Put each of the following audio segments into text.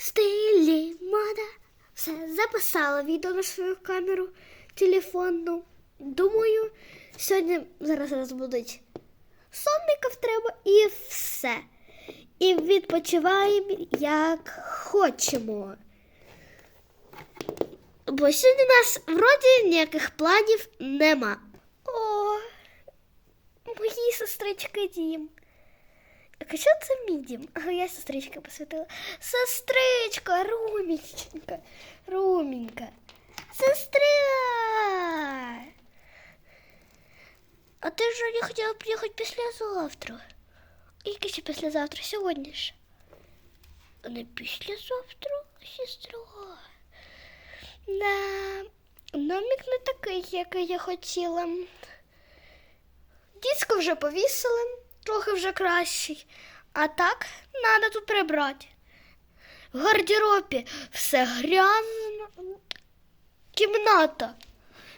стилі мода. Все, записала відео на свою камеру телефонну. Думаю, сьогодні зараз розбудуть сонників треба і все. І відпочиваємо як хочемо. Бо сьогодні у нас вроді ніяких планів нема. О, мої сестрички дім. А що це мій дім? А я сестричка посвятила. Сестричка, Руміченька, Румінька. Сестра. А ти ж не хотіла приїхати післязавтра. Яке ще післязавтра? Сьогодні ж. А не післязавтра, сестра. Да, номік не такий, який я хотіла. Диско вже повісили, Трохи вже кращий. А так треба тут прибрати. В гардеробі все грязно. Кімната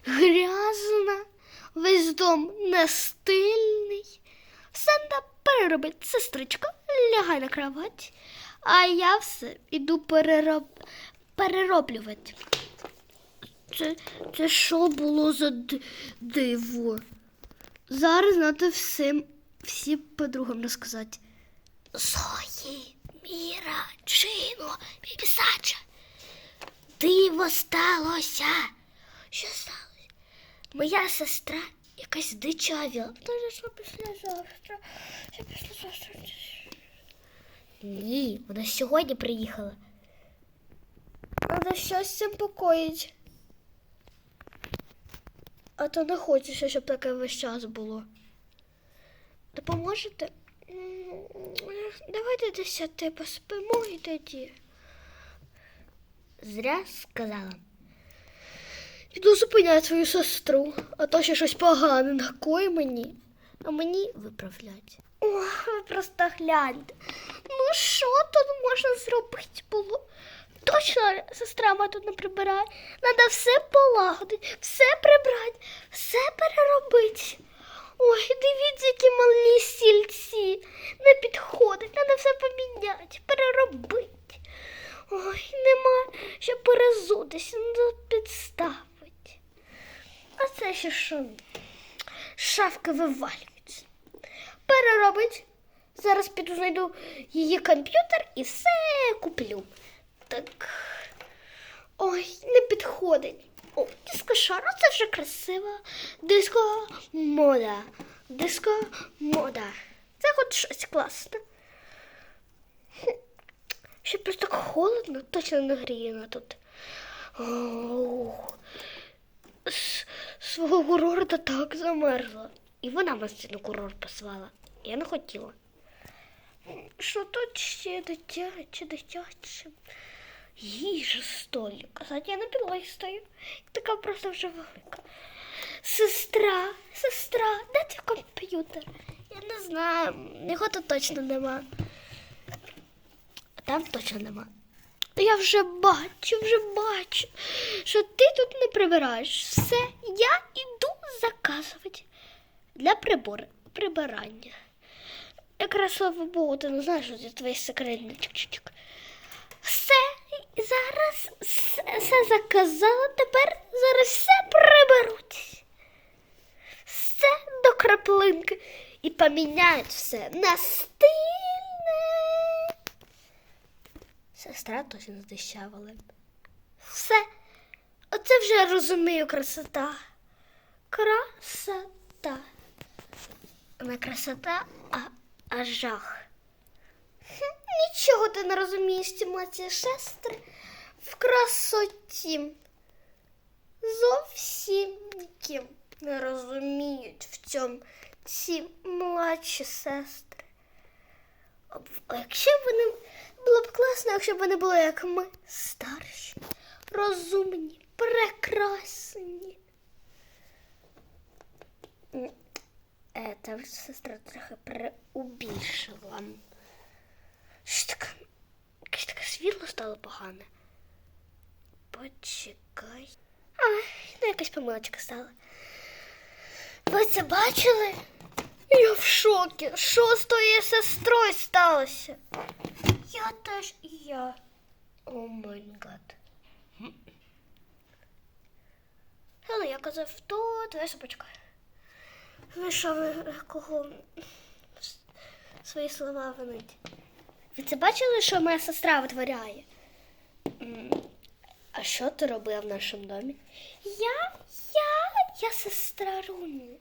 грязна, весь дом не стильний. Все треба переробити. Сестричка, лягай на кровать, а я все іду перероб... перероблювати. Це, це що було за диво? Зараз треба всім, всім подругам розказати. Зої, Міра, Джино, Піпісача. Диво сталося. Що сталося? Моя сестра якась дичавіла. Та що післязавтра? Що післязавтра? Ні, вона сьогодні приїхала. Треба щось покоїть. А то не хочеться, щоб таке весь час було. Допоможете? Давайте десяти поспимо і тоді. Зря сказала. Піду зупиняти свою сестру, а то ще щось погане накоє мені, а мені виправлять. О, ви просто гляньте. Ну що тут можна зробити було? Точно сестра моя тут не прибирає. Надо все полагодити, все прибрати, все переробити. Ой, дивіться, які малі стільці. Не підходить, треба все поміняти, переробити. Ой, нема що перезутися, треба підставити. А це ще що? Шафки вивалюються. Переробить. Зараз піду знайду її комп'ютер і все куплю. Так. Ой, не підходить. О, диско шар, це вже красиво. Диско мода. Диско мода. Це хоч щось класне. Ще просто так холодно, точно не гріє на тут. С- Свого курорта так замерзла. І вона нас на курорт послала. Я не хотіла. Що тут ще дитяче, дитяче? Їжа столик. Кстати, я на підлогі стою. Така просто вже велика. Сестра, сестра, де твій комп'ютер? Я не знаю, його тут точно нема. Там точно нема. Я вже бачу, вже бачу, що ти тут не прибираєш. Все, я іду заказувати для прибору, прибирання. Якраз слава Богу, ти не знаєш, що це твої секретні. Все, зараз все, заказала, тепер зараз все приберуть. Все до краплинки і поміняють все на стильне. Сестра точно здещавила. Все. Оце вже розумію красота. Красота. Не красота, а, а жах. Ти не розумієш, ці младші сестри в красоті. Зовсім ніким не розуміють в цьому ці младші сестри. А якщо б вони було б класно, якщо б вони були як ми, старші, розумні, прекрасні. Е, Та сестра трохи преубільшила. Що таке? Якесь таке світло стало погане. Почекай. А, ну якась помилочка стала. Ви це бачили? Я в шокі. Що з твоєю сестрою сталося? Я теж і я. О май гад. Але я казав, то твоя супочка. Ви що ви кого свої слова винить? Ви це бачили, що моя сестра витворяє? А що ти робила в нашому домі? Я, я, я сестра Руні.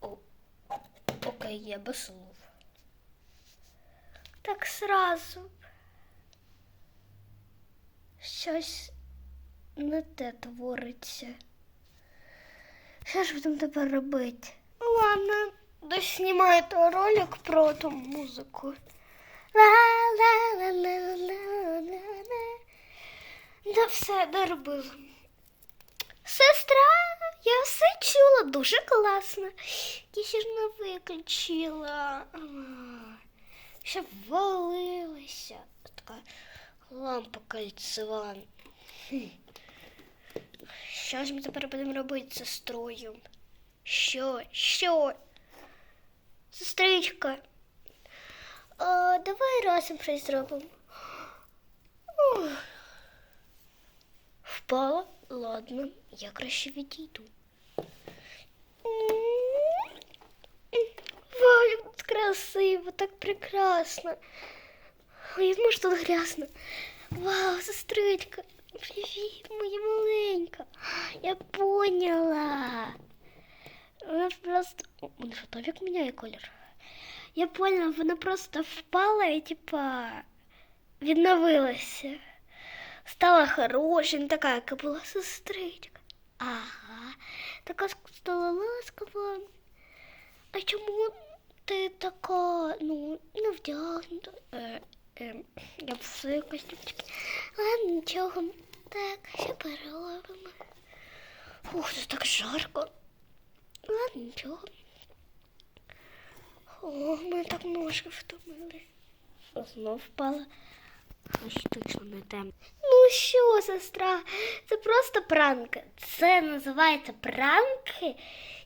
О, окей, я без слов. Так сразу. Щось не те твориться. Що ж будемо тепер робити? Ладно, доснімайте ролик про ту музику. Да все доробила. Сестра, я все чула, дуже класно. Я ще ж не виключила. Ще ввалилася. Така лампа кольцева. Що ж ми тепер будемо робити з сестрою? Що? Що? Сестричка. Давай разом щось зробимо. Впала? Ладно, я краще відійду. Вау, тут красиво, так прекрасно. Ой, може тут грязно. Вау, сестричка, привіт, моя маленька. Я поняла. Вона просто. Вона так міняє колір. Я поняла, вона просто впала і типа відновилася. Стала хорошою, не така, яка була сестричка. Ага, така стала ласкава. А чому ти така, ну, не вдягнута? Е, е, я свої костюмчики. Ладно, нічого. Так, ще переробимо. Ух, це так жарко. Ладно, нічого. О, ми так ножки втомили. Знов впала. Ось точно не тем. Ну що, сестра, це просто пранки. Це називається пранки.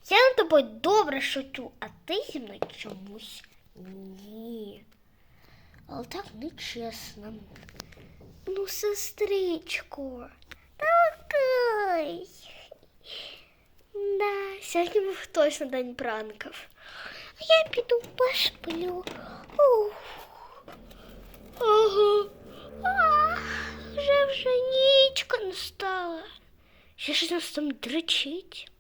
Я над тобою добре шучу, а ти зі мною чомусь ні. Але так нечесно. Ну, сестричко, такий. Да, сьогодні був точно день пранків. А я піду посплю. Ух. Ага. А, вже вже нічка настала. Ще щось нас там дричить.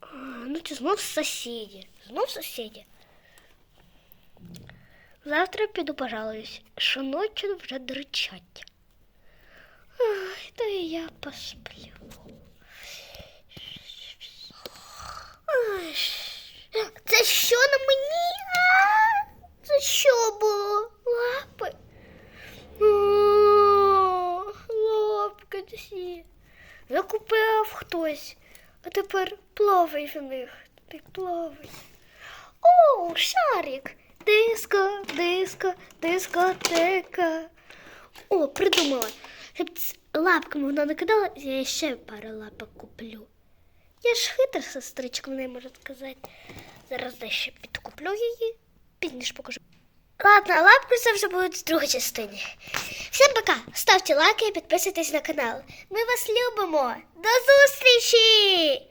А, ну це знов сусіді. Знов сусіді. Завтра піду пожалуюсь, що ночі вже дричать. Ай, та і я посплю. Що на мені? А, Це що було? Лапи? Лапки ці. Закупив хтось, а тепер плавай в них. Ти плавай. О, шарик. Диско, диско, дискотека. О, придумала. Щоб лапками вона накидала, я ще пару лапок куплю. Я ж хитра сестричка, вона може сказати. Зараз дещо підкуплю її, пізніше покажу. Ладно, а лапки це вже будуть в другій частині. Всім пока! Ставте лайки і підписуйтесь на канал. Ми вас любимо! До зустрічі!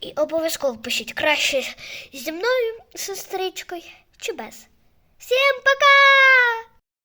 І обов'язково пишіть краще зі мною, сестричкою, чи без. Всім пока!